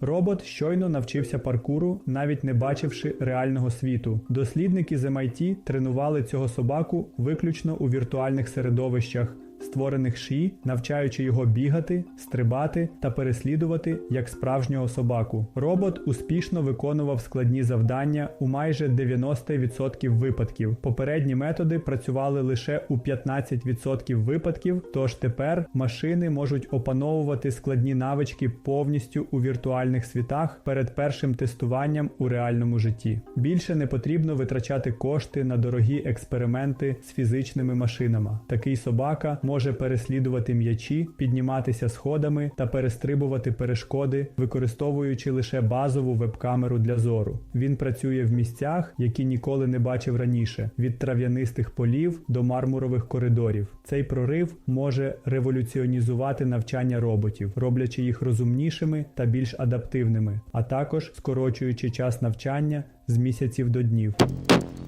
Робот щойно навчився паркуру, навіть не бачивши реального світу. Дослідники з MIT тренували цього собаку виключно у віртуальних середовищах, створених ШІ, навчаючи його бігати, стрибати та переслідувати як справжнього собаку. Робот успішно виконував складні завдання у майже 90% випадків. Попередні методи працювали лише у 15% випадків, тож тепер машини можуть опановувати складні навички повністю у віртуальних світах перед першим тестуванням у реальному житті. Більше не потрібно витрачати кошти на дорогі експерименти з фізичними машинами. Такий собака може переслідувати м'ячі, підніматися сходами та перестрибувати перешкоди, використовуючи лише базову веб-камеру для зору. Він працює в місцях, які ніколи не бачив раніше, від трав'янистих полів до мармурових коридорів. Цей прорив може революціонізувати навчання роботів, роблячи їх розумнішими та більш адаптивними, а також скорочуючи час навчання з місяців до днів.